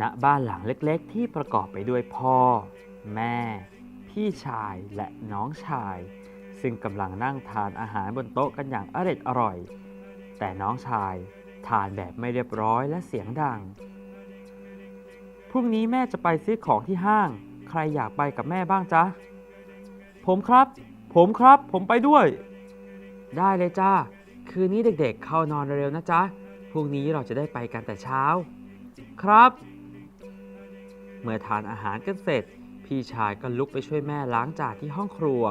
ณบ้านหลังเล็กๆ ที่ประกอบไปด้วยพ่อ แม่ พี่ชายและน้องชาย ซึ่งกำลังนั่งทานอาหารบนโต๊ะกันอย่างอร็ดอร่อย แต่น้องชายทานแบบไม่เรียบร้อยและเสียงดัง พรุ่งนี้แม่จะไปซื้อของที่ห้าง ใครอยากไปกับแม่บ้างจ๊ะ ผมครับ ผมครับ ผมไปด้วย ได้เลยจ้า คืนนี้เด็กๆ เข้านอนเร็วๆนะจ๊ะ พรุ่งนี้เราจะได้ไปกันแต่เช้า ครับ เมื่อทานอาหารกันเสร็จ พี่ชายก็ลุกไปช่วยแม่ล้างจานที่ห้องครัว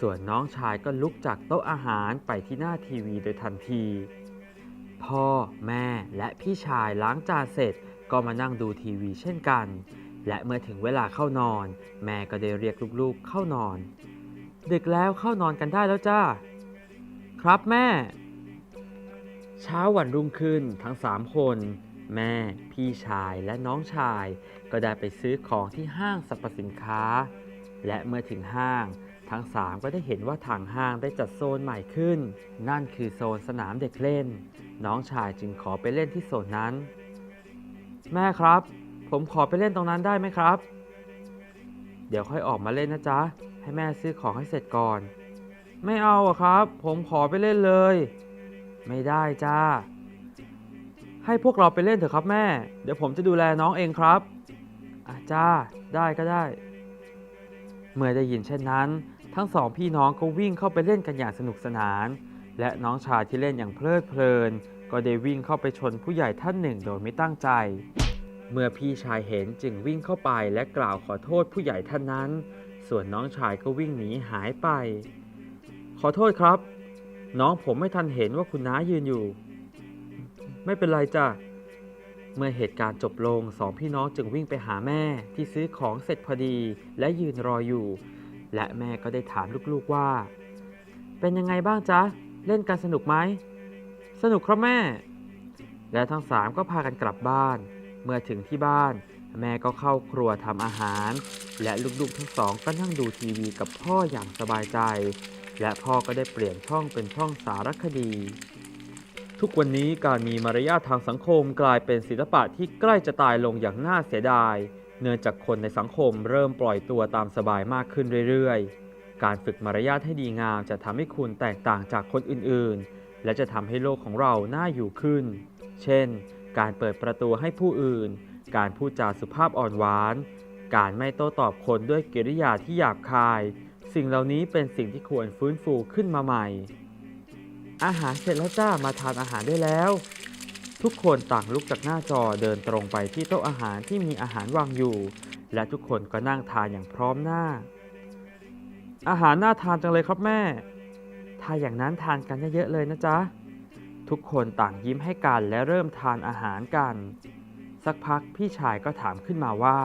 ส่วนน้องชายก็ลุกจากโต๊ะอาหารไปที่หน้าทีวีโดยทันที พ่อ แม่และพี่ชายล้างจานเสร็จก็มานั่งดูทีวีเช่นกัน และเมื่อถึงเวลาเข้านอน แม่ก็ได้เรียกลูกๆเข้านอน ดึกแล้วเข้านอนกันได้แล้วจ้า ครับแม่ เช้าวันรุ่งขึ้นทั้งสามคน แม่ พี่ชายและน้องชาย ก็ได้ไปซื้อของที่ห้างสรรพสินค้า และเมื่อถึงห้าง ทั้งสามก็ได้เห็นว่าทางห้างได้จัดโซนใหม่ขึ้น นั่นคือโซนสนามเด็กเล่น น้องชายจึงขอไปเล่นที่โซนนั้น แม่ครับ ผมขอไปเล่นตรงนั้นได้ไหมครับ เดี๋ยวค่อยออกมาเล่นนะจ๊ะ ให้แม่ซื้อของให้เสร็จก่อน ไม่เอาอะครับ ผมขอไปเล่นเลย ไม่ได้จ้า ให้พวกเราไปเล่นเถอะครับแม่ เดี๋ยวผมจะดูแลน้องเองครับอาจ้า ได้ก็ได้ เมื่อได้ยินเช่นนั้น ทั้งสองพี่น้องก็วิ่งเข้าไปเล่นกันอย่างสนุกสนาน และน้องชายที่เล่นอย่างเพลิดเพลิน ก็ได้วิ่งเข้าไปชนผู้ใหญ่ท่านหนึ่งโดยไม่ตั้งใจ เมื่อพี่ชายเห็นจึงวิ่งเข้าไปและกล่าวขอโทษผู้ใหญ่ท่านนั้น ส่วนน้องชายก็วิ่งหนีหายไป ขอโทษครับ น้องผมไม่ทันเห็นว่าคุณน้ายืนอยู่ ไม่เป็นไรจ้ะ เมื่อเหตุการณ์จบลงสองพี่น้องจึงวิ่งไปหาแม่ที่ซื้อของเสร็จพอดีและยืนรออยู่ และแม่ก็ได้ถามลูกๆว่า เป็นยังไงบ้างจ๊ะ เล่นกันสนุกไหม สนุกครับแม่ และทั้งสามก็พากันกลับบ้าน เมื่อถึงที่บ้านแม่ก็เข้าครัวทำอาหาร และลูกๆทั้งสองก็นั่งดูทีวีกับพ่ออย่างสบายใจ และพ่อก็ได้เปลี่ยนช่องเป็นช่องสารคดี ทุกวันนี้การมีมารยาททางสังคมกลายเป็นศิลปะที่ใกล้จะตายลงอย่างน่าเสียดาย เนื่องจากคนในสังคมเริ่มปล่อยตัวตามสบายมากขึ้นเรื่อยๆ การฝึกมารยาทให้ดีงามจะทำให้คุณแตกต่างจากคนอื่นๆ และจะทำให้โลกของเราน่าอยู่ขึ้น เช่น การเปิดประตูให้ผู้อื่น การพูดจาสุภาพอ่อนหวาน การไม่โต้ตอบคนด้วยกิริยาที่หยาบคาย สิ่งเหล่านี้เป็นสิ่งที่ควรฟื้นฟูขึ้นมาใหม่ อาหารเสร็จแล้วจ้ามาทานอาหารได้แล้ว ทุกคนต่างลุกจากหน้าจอเดินตรงไปที่โต๊ะอาหารที่มีอาหารวางอยู่ และทุกคนก็นั่งทานอย่างพร้อมหน้า อาหารน่าทานจังเลยครับแม่ ถ้าอย่างนั้นทานกันเยอะๆเลยนะจ๊ะ ทุกคนต่างยิ้มให้กันและเริ่มทานอาหารกัน สักพักพี่ชายก็ถามขึ้นมาว่า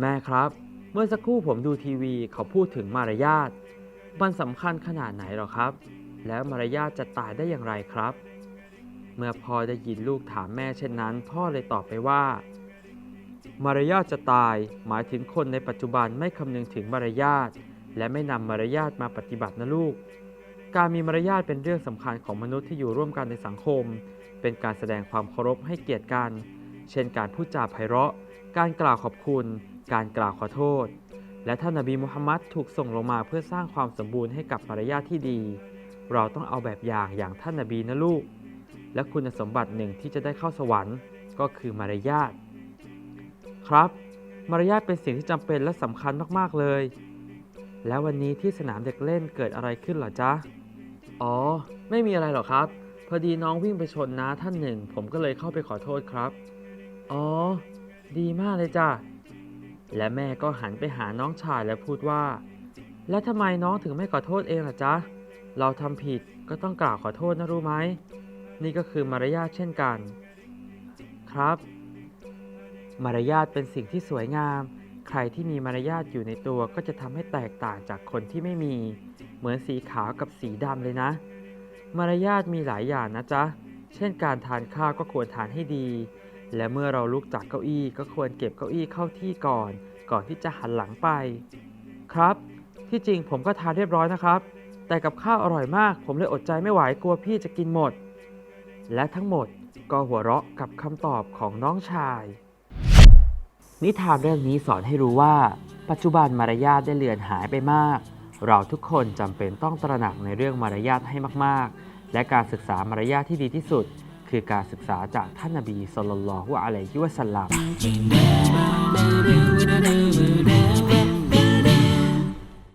แม่ครับ เมื่อสักครู่ผมดูทีวีเขาพูดถึงมารยาท มันสำคัญขนาดไหนหรอครับ แล้วมารยาทจะตายได้อย่างไรครับ เมื่อพ่อได้ยินลูกถามแม่เช่นนั้น พ่อเลยตอบไปว่า มารยาทจะตาย หมายถึงคนในปัจจุบันไม่คำนึงถึงมารยาท และไม่นำมารยาทมาปฏิบัตินะลูก การมีมารยาทเป็นเรื่องสำคัญของมนุษย์ที่อยู่ร่วมกันในสังคม เป็นการแสดงความเคารพให้เกียรติกัน เช่นการพูดจาไพเราะ การกล่าวขอบคุณ การกล่าวขอโทษ และท่านนบีมุฮัมมัดถูกส่งลงมาเพื่อสร้างความสมบูรณ์ให้กับมารยาทที่ดี เราต้องเอาแบบอย่างอย่างท่านนบีนะลูก และคุณสมบัติหนึ่งที่จะได้เข้าสวรรค์ ก็คือมารยาทครับ มารยาทเป็นสิ่งที่จำเป็นและสำคัญมากๆเลย แล้ววันนี้ที่สนามเด็กเล่นเกิดอะไรขึ้นหรอจ๊ะอ๋อ ไม่มีอะไรหรอกครับ พอดีน้องวิ่งไปชนน้าท่านหนึ่ง ผมก็เลยเข้าไปขอโทษครับ อ๋อ ดีมากเลยจ้ะ และแม่ก็หันไปหาน้องชายและพูดว่า แล้วทำไมน้องถึงไม่ขอโทษเองล่ะจ๊ะ เราทำผิดก็ต้องกล่าวขอโทษนะรู้ไหม นี่ก็คือมารยาทเช่นกัน ครับ มารยาทเป็นสิ่งที่สวยงาม ใครที่มีมารยาทอยู่ในตัวก็จะทำให้แตกต่างจากคนที่ไม่มี เหมือนสีขาวกับสีดำเลยนะ มารยาทมีหลายอย่างนะจ๊ะ เช่นการทานข้าวก็ควรทานให้ดี และเมื่อเราลุกจากเก้าอี้ก็ควรเก็บเก้าอี้เข้าที่ก่อน ก่อนที่จะหันหลังไป ครับ ที่จริงผมก็ทานเรียบร้อยนะครับ แต่กับข้าวอร่อยมาก ผมเลยอดใจไม่ไหวกลัวพี่จะกินหมด และทั้งหมดก็หัวเราะกับคำตอบของน้องชาย นิทานเรื่องนี้สอนให้รู้ว่า ปัจจุบันมารยาทได้เลือนหายไปมาก เราทุกคนจำเป็นต้องตระหนักในเรื่องมารยาทให้มากๆ และการศึกษามารยาทที่ดีที่สุด คือการศึกษาจากท่านนบีสุลต่านละฮ์อะลัยฮิวะสัลลัม